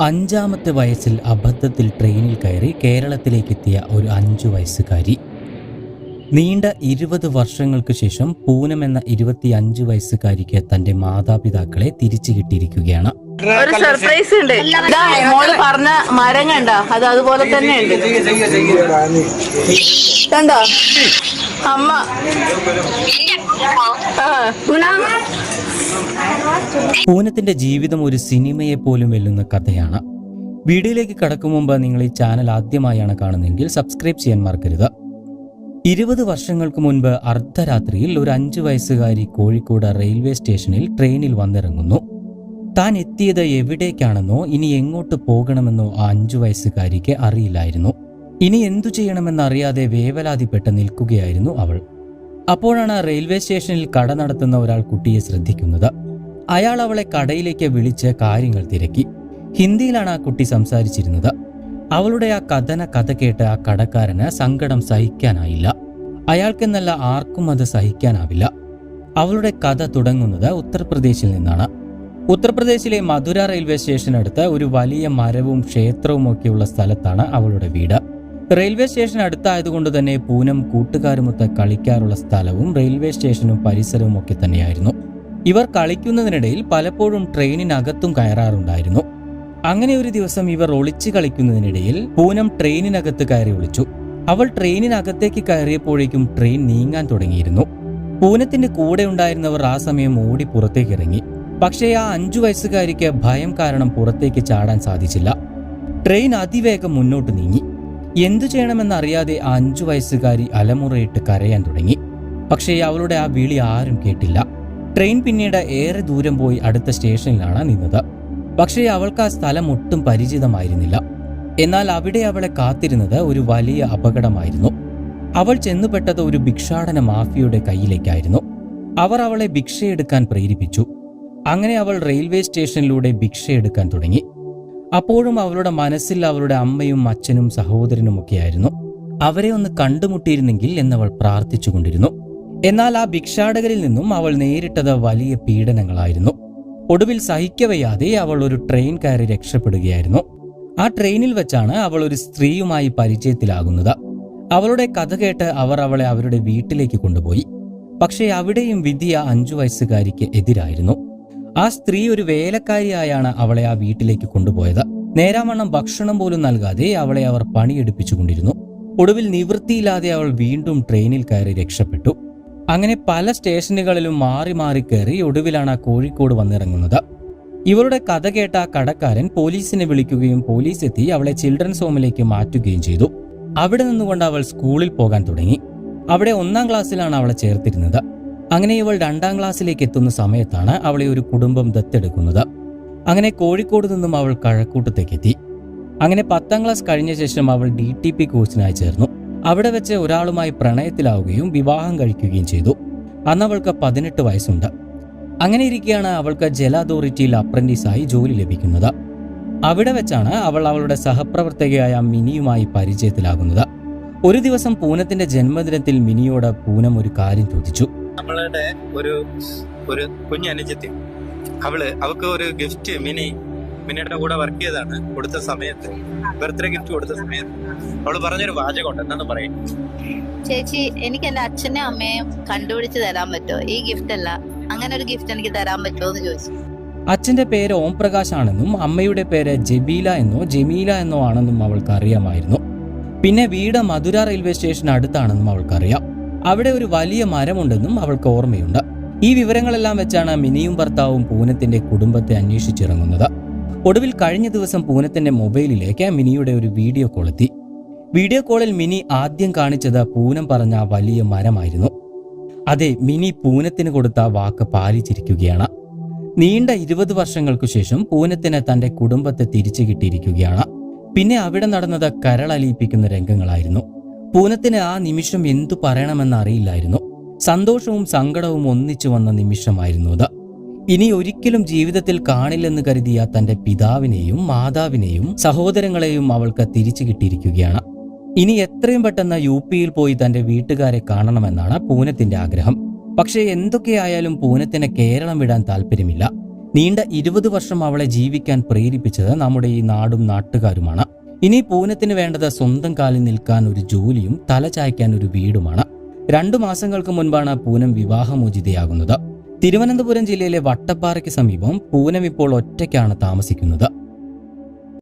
അഞ്ചാമത്തെ വയസ്സിൽ അബദ്ധത്തിൽ ട്രെയിനിൽ കയറി കേരളത്തിലേക്കെത്തിയ ഒരു അഞ്ചു വയസ്സുകാരി. നീണ്ട ഇരുപത് വർഷങ്ങൾക്ക് ശേഷം പൂനം എന്ന ഇരുപത്തിയഞ്ച് വയസ്സുകാരിക്ക് തന്റെ മാതാപിതാക്കളെ തിരിച്ചു കിട്ടിയിരിക്കുകയാണ്. ഒരു സർപ്രൈസ് ഉണ്ട്. ഇതാ മോൾ പറഞ്ഞ മരം കണ്ട. അത് അതുപോലെ തന്നെ ഉണ്ട്. കണ്ടോ? അമ്മ. ആ. പൂനത്തിന്റെ ജീവിതം ഒരു സിനിമയെ പോലും വെല്ലുന്ന കഥയാണ്. വീഡിയോയിലേക്ക് കടക്കും മുമ്പ് നിങ്ങൾ ഈ ചാനൽ ആദ്യമായാണ് കാണുന്നതെങ്കിൽ സബ്സ്ക്രൈബ് ചെയ്യാൻ മറക്കരുത്. ഇരുപത് വർഷങ്ങൾക്ക് മുൻപ് അർദ്ധരാത്രിയിൽ ഒരു അഞ്ചു വയസ്സുകാരി കോഴിക്കോട് റെയിൽവേ സ്റ്റേഷനിൽ ട്രെയിനിൽ വന്നിറങ്ങുന്നു. താൻ എത്തിയത് എവിടേക്കാണെന്നോ ഇനി എങ്ങോട്ട് പോകണമെന്നോ ആ അഞ്ചു വയസ്സുകാരിക്ക് അറിയില്ലായിരുന്നു. ഇനി എന്തു ചെയ്യണമെന്നറിയാതെ വേവലാതിപ്പെട്ട് നിൽക്കുകയായിരുന്നു അവൾ. അപ്പോഴാണ് റെയിൽവേ സ്റ്റേഷനിൽ കട നടത്തുന്ന ഒരാൾ കുട്ടിയെ ശ്രദ്ധിക്കുന്നത്. അയാൾ അവളെ കടയിലേക്ക് വിളിച്ച് കാര്യങ്ങൾ തിരക്കി. ഹിന്ദിയിലാണ് ആ കുട്ടി സംസാരിച്ചിരുന്നത്. അവളുടെ ആ കഥന കഥ കേട്ട് ആ കടക്കാരന് സങ്കടം സഹിക്കാനായില്ല. അയാൾക്കെന്നല്ല ആർക്കും അത് സഹിക്കാനാവില്ല. അവളുടെ കഥ തുടങ്ങുന്നത് ഉത്തർപ്രദേശിൽ നിന്നാണ്. ഉത്തർപ്രദേശിലെ മധുര റെയിൽവേ സ്റ്റേഷനടുത്ത് ഒരു വലിയ മരവും ക്ഷേത്രവും ഒക്കെയുള്ള സ്ഥലത്താണ് അവളുടെ വീട്. റെയിൽവേ സ്റ്റേഷൻ അടുത്തായതുകൊണ്ട് തന്നെ പൂനം കൂട്ടുകാരുമൊത്ത് കളിക്കാറുള്ള സ്ഥലവും റെയിൽവേ സ്റ്റേഷനും പരിസരവും ഒക്കെ തന്നെയായിരുന്നു. ഇവർ കളിക്കുന്നതിനിടയിൽ പലപ്പോഴും ട്രെയിനിനകത്തും കയറാറുണ്ടായിരുന്നു. അങ്ങനെ ഒരു ദിവസം ഇവർ ഒളിച്ചു കളിക്കുന്നതിനിടയിൽ പൂനം ട്രെയിനിനകത്ത് കയറി ഒളിച്ചു. അവൾ ട്രെയിനിനകത്തേക്ക് കയറിയപ്പോഴേക്കും ട്രെയിൻ നീങ്ങാൻ തുടങ്ങിയിരുന്നു. പൂനത്തിന്റെ കൂടെ ഉണ്ടായിരുന്നവർ ആ സമയം ഓടി പുറത്തേക്ക് ഇറങ്ങി. പക്ഷേ ആ അഞ്ചു വയസ്സുകാരിക്ക് ഭയം കാരണം പുറത്തേക്ക് ചാടാൻ സാധിച്ചില്ല. ട്രെയിൻ അതിവേഗം മുന്നോട്ട് നീങ്ങി. എന്തു ചെയ്യണമെന്നറിയാതെ ആ അഞ്ചു വയസ്സുകാരി അലമുറയിട്ട് കരയാൻ തുടങ്ങി. പക്ഷേ അവളുടെ ആ വിളി ആരും കേട്ടില്ല. ട്രെയിൻ പിന്നീട് ഏറെ ദൂരം പോയി അടുത്ത സ്റ്റേഷനിലാണ് നിന്നത്. പക്ഷേ അവൾക്ക് ആ സ്ഥലം ഒട്ടും പരിചിതമായിരുന്നില്ല. എന്നാൽ അവിടെ അവളെ കാത്തിരുന്നത് ഒരു വലിയ അപകടമായിരുന്നു. അവൾ ചെന്നുപെട്ടത് ഒരു ഭിക്ഷാടന മാഫിയയുടെ കയ്യിലേക്കായിരുന്നു. അവർ അവളെ ഭിക്ഷയെടുക്കാൻ പ്രേരിപ്പിച്ചു. അങ്ങനെ അവൾ റെയിൽവേ സ്റ്റേഷനിലൂടെ ഭിക്ഷയെടുക്കാൻ തുടങ്ങി. അപ്പോഴും അവളുടെ മനസ്സിൽ അവളുടെ അമ്മയും അച്ഛനും സഹോദരനുമൊക്കെയായിരുന്നു. അവരെ ഒന്ന് കണ്ടുമുട്ടിയിരുന്നെങ്കിൽ എന്നവൾ പ്രാർത്ഥിച്ചുകൊണ്ടിരുന്നു. എന്നാൽ ആ ഭിക്ഷാടകരിൽ നിന്നും അവൾ നേരിട്ടത് വലിയ പീഡനങ്ങളായിരുന്നു. ഒടുവിൽ സഹിക്കവയ്യാതെ അവൾ ഒരു ട്രെയിൻ കയറി രക്ഷപ്പെടുകയായിരുന്നു. ആ ട്രെയിനിൽ വെച്ചാണ് അവൾ ഒരു സ്ത്രീയുമായി പരിചയത്തിലാകുന്നത്. അവളുടെ കഥ കേട്ട് അവർ അവളെ അവരുടെ വീട്ടിലേക്ക് കൊണ്ടുപോയി. പക്ഷേ അവിടെയും വിധിയ അഞ്ചു വയസ്സുകാരിക്ക് എതിരായിരുന്നു. ആ സ്ത്രീ ഒരു വേലക്കാരിയായാണ് അവളെ ആ വീട്ടിലേക്ക് കൊണ്ടുപോയത്. നേരാവണ്ണം ഭക്ഷണം പോലും നൽകാതെ അവളെ അവർ പണിയെടുപ്പിച്ചുകൊണ്ടിരുന്നു. ഒടുവിൽ നിവൃത്തിയില്ലാതെ അവൾ വീണ്ടും ട്രെയിനിൽ കയറി രക്ഷപ്പെട്ടു. അങ്ങനെ പല സ്റ്റേഷനുകളിലും മാറി മാറി കയറി ഒടുവിലാണ് ആ കോഴിക്കോട് വന്നിറങ്ങുന്നത്. ഇവരുടെ കഥ കേട്ട ആ കടക്കാരൻ പോലീസിനെ വിളിക്കുകയും പോലീസ് എത്തി അവളെ ചിൽഡ്രൻസ് ഹോമിലേക്ക് മാറ്റുകയും ചെയ്തു. അവിടെ നിന്നുകൊണ്ട് അവൾ സ്കൂളിൽ പോകാൻ തുടങ്ങി. അവിടെ ഒന്നാം ക്ലാസ്സിലാണ് അവളെ ചേർത്തിരുന്നത്. അങ്ങനെ ഇവൾ രണ്ടാം ക്ലാസ്സിലേക്ക് എത്തുന്ന സമയത്താണ് അവളെ ഒരു കുടുംബം ദത്തെടുക്കുന്നത്. അങ്ങനെ കോഴിക്കോട് നിന്നും അവൾ കഴക്കൂട്ടത്തേക്കെത്തി അങ്ങനെ പത്താം ക്ലാസ് കഴിഞ്ഞ ശേഷം അവൾ ഡി ടി പി കോഴ്സിനായി ചേർന്നു. അവിടെ വെച്ച് ഒരാളുമായി പ്രണയത്തിലാവുകയും വിവാഹം കഴിക്കുകയും ചെയ്തു. അന്ന് അവൾക്ക് പതിനെട്ട് വയസ്സുണ്ട്. അങ്ങനെ ഇരിക്കെയാണ് അവൾക്ക് ജല അതോറിറ്റിയിൽ അപ്രന്റീസായി ജോലി ലഭിക്കുന്നത്. അവിടെ വെച്ചാണ് അവൾ അവളുടെ സഹപ്രവർത്തകയായ മിനിയുമായി പരിചയത്തിലാകുന്നത്. ഒരു ദിവസം പൂനത്തിന്റെ ജന്മദിനത്തിൽ മിനിയോട് പൂനം ഒരു കാര്യം ചോദിച്ചു. നമ്മളുടെ ഒരു ഒരു കുഞ്ഞനുജത്തി. അവൾ അവൾക്ക് ഒരു ഗിഫ്റ്റ് മിനി മിനിയുടെ കൂടെ വർക്ക് ചെയ്താണ് കൊടുത്ത സമയത്ത്. ബർത്ത്ഡേ ഗിഫ്റ്റ് കൊടുത്ത സമയത്ത്. അവൾ പറഞ്ഞൊരു വാചകമുണ്ട്. എന്താന്ന് പറയും. ചേച്ചി എനിക്ക് എന്റെ അച്ഛനെ അമ്മയും കണ്ടുപിടിച്ച് തരാൻ പറ്റുമോ? ഈ ഗിഫ്റ്റ് അല്ല. അങ്ങനെ ഒരു ഗിഫ്റ്റ് എനിക്ക് തരാൻ പറ്റുമോ എന്ന് ചോദിച്ചു. അച്ഛന്റെ പേര് ഓം പ്രകാശ് ആണെന്നും അമ്മയുടെ പേര് ജബീല എന്നോ ജമീല എന്നോ ആണെന്നും അവൾക്ക് അറിയാമായിരുന്നു. പിന്നെ വീട് മധുര റെയിൽവേ സ്റ്റേഷൻ അടുത്താണെന്നും അവൾക്കറിയാം. അവിടെ ഒരു വലിയ മരമുണ്ടെന്നും അവൾക്ക് ഓർമ്മയുണ്ട്. ഈ വിവരങ്ങളെല്ലാം വെച്ചാണ് മിനിയും ഭർത്താവും പൂനത്തിന്റെ കുടുംബത്തെ അന്വേഷിച്ചിറങ്ങുന്നത്. ഒടുവിൽ കഴിഞ്ഞ ദിവസം പൂനത്തിന്റെ മൊബൈലിലേക്ക് മിനിയുടെ ഒരു വീഡിയോ കോൾ എത്തി. വീഡിയോ കോളിൽ മിനി ആദ്യം കാണിച്ചത് പൂനം പറഞ്ഞ വലിയ മരമായിരുന്നു. അതെ മിനി പൂനത്തിന് കൊടുത്ത വാക്ക് പാലിച്ചിരിക്കുകയാണ്. നീണ്ട ഇരുപത് വർഷങ്ങൾക്കു ശേഷം പൂനത്തിന് തന്റെ കുടുംബത്തെ തിരിച്ചു കിട്ടിയിരിക്കുകയാണ്. പിന്നെ അവിടെ നടന്നത് കരളലിയിപ്പിക്കുന്ന രംഗങ്ങളായിരുന്നു. പൂനത്തിന് ആ നിമിഷം എന്തു പറയണമെന്ന് അറിയില്ലായിരുന്നു. സന്തോഷവും സങ്കടവും ഒന്നിച്ചു വന്ന നിമിഷമായിരുന്നു അത്. ഇനി ഒരിക്കലും ജീവിതത്തിൽ കാണില്ലെന്ന് കരുതിയ തന്റെ പിതാവിനെയും മാതാവിനെയും സഹോദരങ്ങളെയും അവൾക്ക് തിരിച്ചു കിട്ടിയിരിക്കുകയാണ്. ഇനി എത്രയും പെട്ടെന്ന് യു പിയിൽ പോയി തന്റെ വീട്ടുകാരെ കാണണമെന്നാണ് പൂനത്തിന്റെ ആഗ്രഹം. പക്ഷേ എന്തൊക്കെയായാലും പൂനത്തിന് കേരളം വിടാൻ താല്പര്യമില്ല. നീണ്ട ഇരുപത് വർഷം അവളെ ജീവിക്കാൻ പ്രേരിപ്പിച്ചത് നമ്മുടെ ഈ നാടും നാട്ടുകാരുമാണ്. ഇനി പൂനത്തിന് വേണ്ടത് സ്വന്തം കാലിൽ നിൽക്കാൻ ഒരു ജോലിയും തലചായ്ക്കാൻ ഒരു വീടുമാണ്. രണ്ടു മാസങ്ങൾക്ക് മുൻപാണ് പൂനം വിവാഹമോചിതയാകുന്നത്. തിരുവനന്തപുരം ജില്ലയിലെ വട്ടപ്പാറയ്ക്ക് സമീപം പൂനം ഇപ്പോൾ ഒറ്റയ്ക്കാണ് താമസിക്കുന്നത്.